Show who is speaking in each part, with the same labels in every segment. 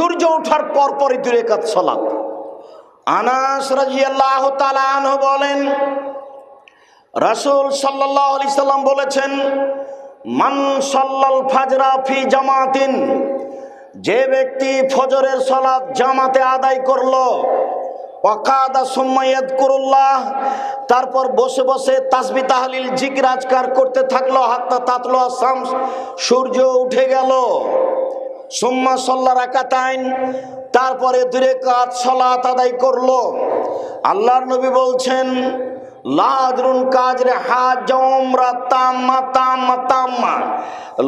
Speaker 1: সূর্য ওঠার পরপরই দুই রেখাত সলাত আনাস রাজিয়াল্লাহ তালান বলেন, রাসূল সাল্লাল্লাহু আলাইহি সাল্লাম বলেছেন, মান সাল্লাল ফাজরা ফি জামাতিন, যে ব্যক্তি ফজরের সালাত জামাতে আদায় করল, ওয়াকাদা সুম্মায়াদ করুল্লাহ তারপর বসে বসে তাসবি তাহলিল জিকির আজকার করতে থাকল, হাত্তা তাতলো শামস, সূর্য উঠে গেল। সুম্মা সল্লা রাকাতাইন তারপরে দূরে কাজ সলাত আদায় করল। আল্লাহর নবী বলছেন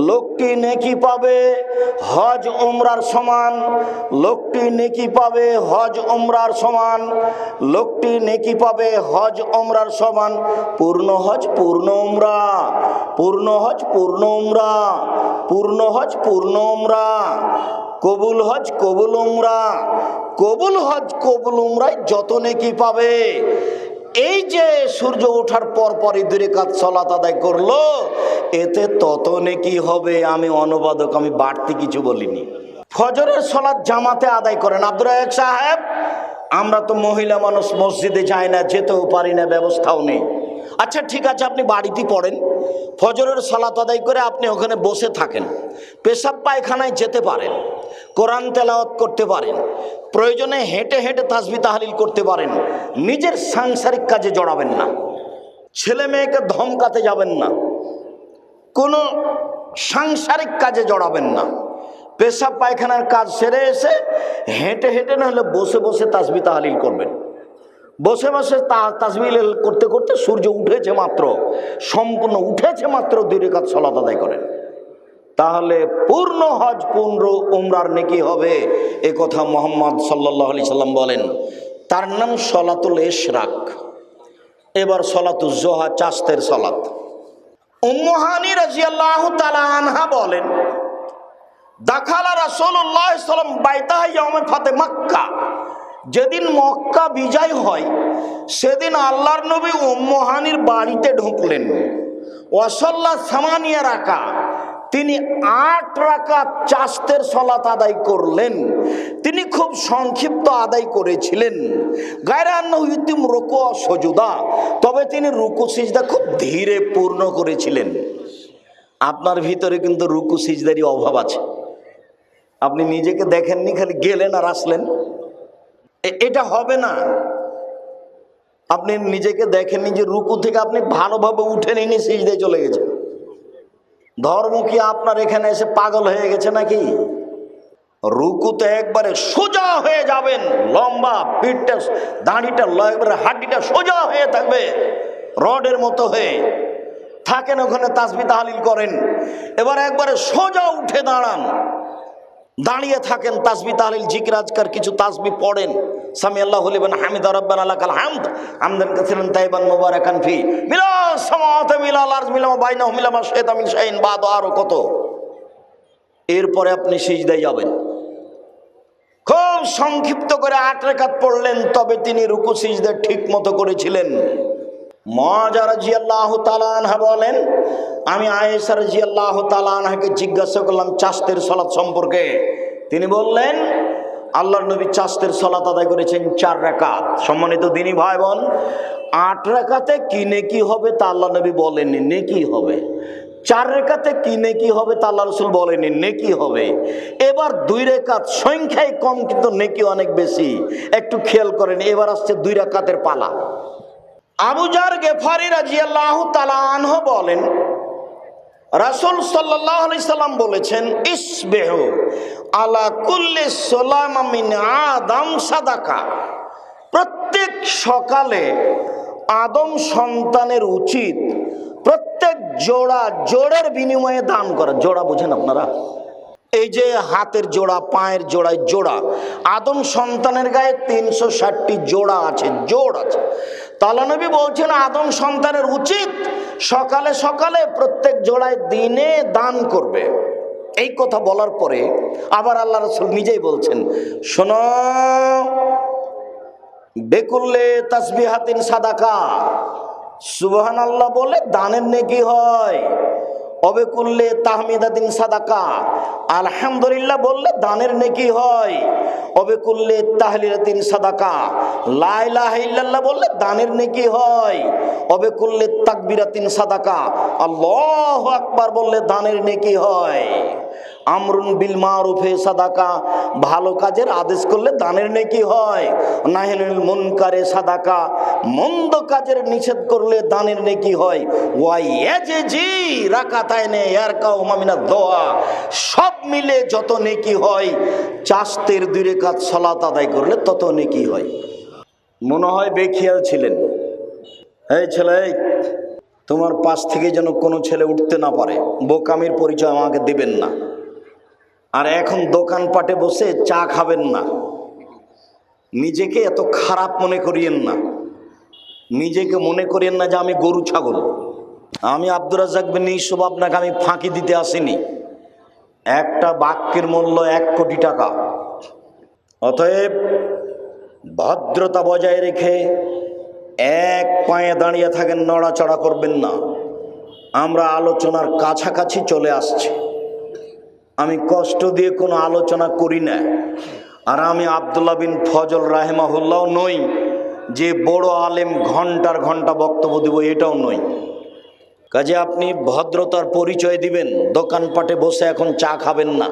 Speaker 1: লোকটি নেকি পাবে হজ উমরার সমান, লোকটি নেকি পাবে হজ উমরার সমান, লোকটি নেকি পাবে হজ উমরার সমান। পূর্ণ হজ, পূর্ণ উমরা, পূর্ণ হজ, পূর্ণ উমরা, পূর্ণ হজ, পূর্ণ উমরা। কবুল হজ, কবুল উমরা, কবুল হজ, কবুল উমরায় যত নেকি পাবে। এই যে সূর্য ওঠার পর পরই দূরে কাজ সলাত আদায় করল, এতে তত নেকি হবে আমি অনুবাদক, আমি বাড়তি কিছু বলিনি। ফজরের সলাৎ জামাতে আদায় করেন আব্দুর সাহেব, আমরা তো মহিলা মানুষ, মসজিদে যাই না, যেতেও পারি না, ব্যবস্থাও নেই। আচ্ছা ঠিক আছে, আপনি বাড়িতে পড়েন। ফজরের সলাত আদায় করে আপনি ওখানে বসে থাকেন। পেশাব পায়খানায় যেতে পারেন। কোরআন তেলাওয়াত করতে পারেন। প্রয়োজনে হেঁটে হেঁটে তাসবি তাহালিল করতে পারেন। নিজের সাংসারিক কাজে জড়াবেন না। ছেলে মেয়েকে ধমকাতে যাবেন না। কোনো সাংসারিক কাজে জড়াবেন না। পেশাব পায়খানার কাজ সেরে এসে হেঁটে হেঁটে না হলে বসে বসে তাসবি তাহালিল করবেন। বসে বসে তাসবিল করতে করতে সূর্য উঠেছে মাত্র। সম্পূর্ণ উঠেছে মাত্র দুই রেখাত সলাত আদায় করেন। তাহলে পূর্ণ হজ, পূর্ণ উমরার নেকি হবে। এ কথা মোহাম্মদ সাল্লাহ আলি সাল্লাম বলেন, তার নাম সলাতুল এশরাক এবার সলাতুল জোহা চাস্তের সলাত উম্মহানি রাজিয়াল্লাহ তালা আনহা বলেন, দাখালা রাসূলুল্লাহ সাল্লাম বাইতাহ ইয়াউমে ফাতে মক্কা। যেদিন মক্কা বিজয় হয়, সেদিন আল্লাহর নবী উম্মহানির বাড়িতে ঢুকলেন। ওয়াসাল্লাহ সামানিয়া রাকা তিনি আট রাকা চাস্তের সলাত আদায় করলেন। তিনি খুব সংক্ষিপ্ত আদায় করেছিলেন। গায়রান্ন ইতিম রুকু সজুদা, তবে তিনি রুকু সিজদা খুব ধীরে পূর্ণ করেছিলেন। আপনার ভিতরে কিন্তু রুকু সিজদারি অভাব আছে। আপনি নিজেকে দেখেননি, খালি গেলেন আর আসলেন। এটা হবে না। আপনি নিজেকে দেখেননি যে রুকু থেকে আপনি ভালোভাবে উঠে নিয়ে সিজদে চলে গেছেন। ধর্ম কি আপনার এখানে এসে পাগল হয়ে গেছে নাকি? রুকুতে একবারে সোজা হয়ে যাবেন, লম্বা পিঠটা, দাঁড়িটা একবারে হাড্ডিটা সোজা হয়ে থাকবে, রডের মতো হয়ে। থাকেন ওখানে, তাসবি তাহালিল করেন। এবার একবারে সোজা উঠে দাঁড়ান। দাঁড়িয়ে থাকেন, তাসবি তাহলিল, জিকির, আজকার কিছু তাসবি পড়েন। সামি আল্লাহ হামিদ আল্লাহ ফি। মিলা বাদ আরও কত। এরপরে আপনি সিজদায় যাবেন। খুব সংক্ষিপ্ত করে আট রেখাত পড়লেন, তবে তিনি রুকু সিজদা ঠিক মতো করেছিলেন বলেন, আমি আয়েসা রাজি আল্লাহ তালানহাকে জিজ্ঞাসা করলাম চাস্তের সলাৎ সম্পর্কে। তিনি বললেন আল্লাহর নবী চাস্তের সলাত আদায় করেছেন চার রেখাত সম্মানিত দিনী ভাই বোন আট রেখাতে কি নেকি হবে তা আল্লাহ নবী বলেননি, নেকি হবে। চার রেখাতে কি নেকি হবে তা আল্লাহ রসুল বলেনি নেকি হবে। এবার দুই রেখাত সংখ্যায় কম, কিন্তু নেকি অনেক বেশি। একটু খেয়াল করেন, এবার আসছে দুই রেখাতের পালা। আবুজার গেফারি রাজিয়াল্লাহ তালানহ বলেন রাসুল সাল্লাম বলেছেন, ইসবেহ আলা কুল্লে সোলাম মিন আদম সাদাকা। প্রত্যেক সকালে আদম সন্তানের উচিত প্রত্যেক জোড়া জোড়ের বিনিময়ে দান করা। জোড়া বুঝেন আপনারা? এই যে হাতের জোড়া, পায়ের জোড়ায় জোড়া, আদম সন্তানের গায়ে তিনশো ষাটটি জোড়া আছে, জোড় আছে। তালানবী বলছেন, আদম সন্তানের উচিত সকালে সকালে প্রত্যেক জোড়ায় দিনে দান করবে। এই কথা বলার পরে আবার আল্লাহ রসুল নিজেই বলছেন, শোন, বেকুল্লে তাসবিহাতিন সাদাকা। সুবহান আল্লাহ বলে দানের নেকি হয়। অবে করলে তাহমিদা দিন সাদাকা। আলহামদুলিল্লাহ বললে দানের নেকি হয়। অবে করলে তাহলিলা দিন সাদাকা। লাইলাহ ইল্লাল্লাহ বললে দানের নেকি হয়। অবে করলে তাকবিরাতিন সাদাকা। আল্লাহ আকবার বললে দানের নেকি হয়। আমরুন বিল মারুফে সাদাকা, ভালো কাজের আদেশ করলে দানের নেকি হয়। নাহিনুল মুনকারে সাদাকা, মন্দ কাজের নিষেধ করলে দানের নেকি হয়। ওয়াই এজে জি রাকাতায় নে, ইয়ার কাউ মামিনা দোয়া। সব মিলে যত নেকি হয় চাস্তের দুই রেখাত সলাত আদায় করলে তত নেকি হয়। মনে হয় বেখিয়াল ছিলেন। এই ছেলে, তোমার পাশ থেকে যেন কোনো ছেলে উঠতে না পারে। বোকামির পরিচয় আমাকে দিবেন না। আর এখন দোকানপাটে বসে চা খাবেন না। নিজেকে এত খারাপ মনে করিয়েন না। নিজেকে মনে করিয়েন না যে আমি গরু ছাগল। আমি আব্দুর রাজাক বিন ইসব আপনাকে আমি ফাঁকি দিতে আসিনি। একটা বাক্যের মূল্য এক কোটি টাকা। অতএব ভদ্রতা বজায় রেখে এক পায়ে দাঁড়িয়ে থাকেন, নড়াচড়া করবেন না। আমরা আলোচনার কাছাকাছি চলে আসছি। আমি কষ্ট দিয়ে কোনো আলোচনা করি না। আর আমি আবদুল্লাহ বিন ফজল রাহেমাহুল্লাহ নই, যে বড় আলেম ঘণ্টার ঘণ্টা বক্তব্য দেব এটাও নই। কাজে আপনি ভদ্রতার পরিচয় দিবেন, দোকানপাটে বসে এখন চা খাবেন না।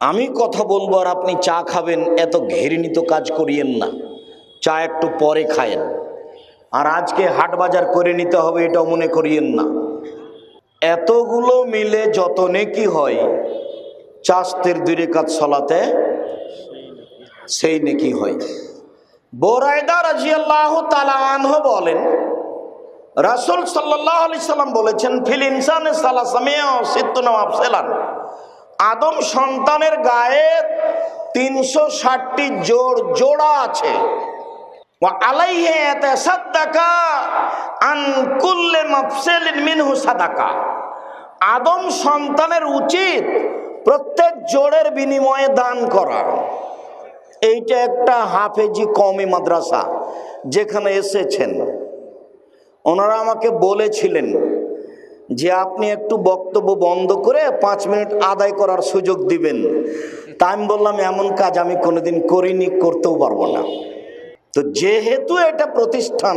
Speaker 1: আমি কথা বলব আর আপনি চা খাবেন, এত ঘেরিনিত কাজ করিয়েন না। চা একটু পরে খায়েন। আর আজকে হাট বাজার করে নিতে হবে এটাও মনে করিয়েন না। এতগুলো মিলে যত নেকি হয় চাস্তের দুই রেখাত সলাতে সেই নেকি হয়। বোরায়দা রাজিয়াল্লাহ তালা আনহ বলেন, রাসুল সাল্লাম বলেছেন, ফিল ইনসানে আদম সন্তানের গায়ে তিনশো ষাটটি জোড় জোড়া আছে। সাদাকা। আদম সন্তানের উচিত প্রত্যেক জোরের বিনিময়ে দান করা। এইটা একটা হাফেজি কমি মাদ্রাসা যেখানে এসেছেন। ওনারা আমাকে বলেছিলেন যে আপনি একটু বক্তব্য বন্ধ করে পাঁচ মিনিট আদায় করার সুযোগ দিবেন। তা আমি বললাম, এমন কাজ আমি কোনোদিন করিনি, করতেও পারব না। তো যেহেতু এটা প্রতিষ্ঠান,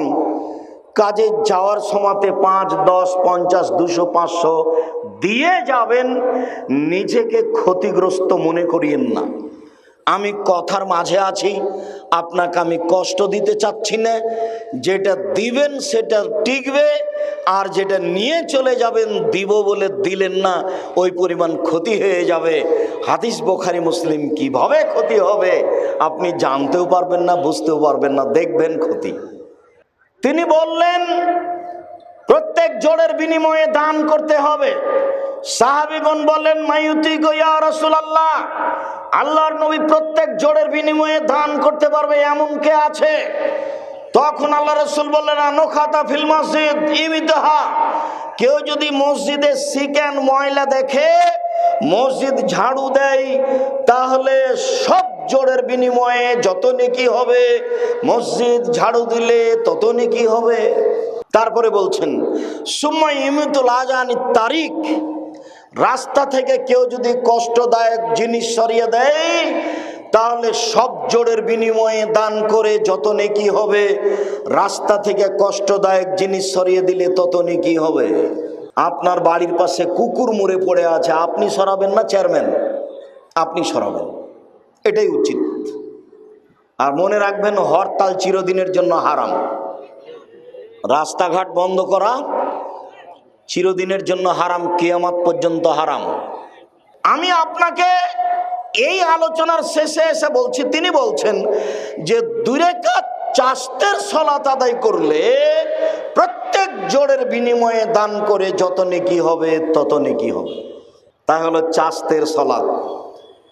Speaker 1: কাজে যাওয়ার সময়তে পাঁচ, দশ, পঞ্চাশ, দুশো, পাঁচশো দিয়ে যাবেন, নিজেকে ক্ষতিগ্রস্ত মনে করিয়েন না। আমি কথার মাঝে আছি, আপনাকে আমি কষ্ট দিতে চাচ্ছি না। যেটা দিবেন সেটা টিকবে, আর যেটা নিয়ে চলে যাবেন দিব বলে দিলেন না, ওই পরিমাণ ক্ষতি হয়ে যাবে। হাদিস বোখারি মুসলিম কীভাবে ক্ষতি হবে, আপনি জানতেও পারবেন না, বুঝতেও পারবেন না, দেখবেন ক্ষতি। তিনি বললেন, প্রত্যেক জোড়ের বিনিময়ে দান করতে হবে। সাহাবিগণ বললেন মাইউতি গইয়া রসুলাল্লাহ, আল্লাহর নবী প্রত্যেক জোড়ের বিনিময়ে দান করতে পারবে এমন কে আছে? তখন আল্লাহ রসুল বললেন আনোখাতা ফিল মসজিদ ইমিতহা কেউ যদি মসজিদে সিকেন ময়লা দেখে মসজিদ ঝাড়ু দেয়, তাহলে সব জোড়ের বিনিময়ে যত নেকি হবে, মসজিদ ঝাড়ু দিলে তত নেকি হবে। তারপরে বলছেন, সুম্মা ইমিতুল আজানি তারিখ রাস্তা থেকে কেউ যদি কষ্টদায়ক জিনিস সরিয়ে দেয়, তাহলে সব জোরের বিনিময়ে দান করে যত নেকি হবে, রাস্তা থেকে কষ্টদায়ক জিনিস সরিয়ে দিলে তত নেকি হবে। আপনার বাড়ির পাশে কুকুর মরে পড়ে আছে, আপনি সরাবেন না, চেয়ারম্যান? আপনি সরাবেন। এটাই উচিত। আর মনে রাখবেন, হরতাল চিরদিনের জন্য হারাম। রাস্তাঘাট বন্ধ করা চিরদিনের জন্য হারাম, কেয়ামাত পর্যন্ত হারাম। আমি আপনাকে এই আলোচনার শেষে এসে বলছি, তিনি বলছেন যে দুরেকাত চাস্তের সলাত আদায় করলে প্রত্যেক জোরের বিনিময়ে দান করে যত নেকি হবে, তত নেকি হবে। তাহলে হলো চাস্তের সলাত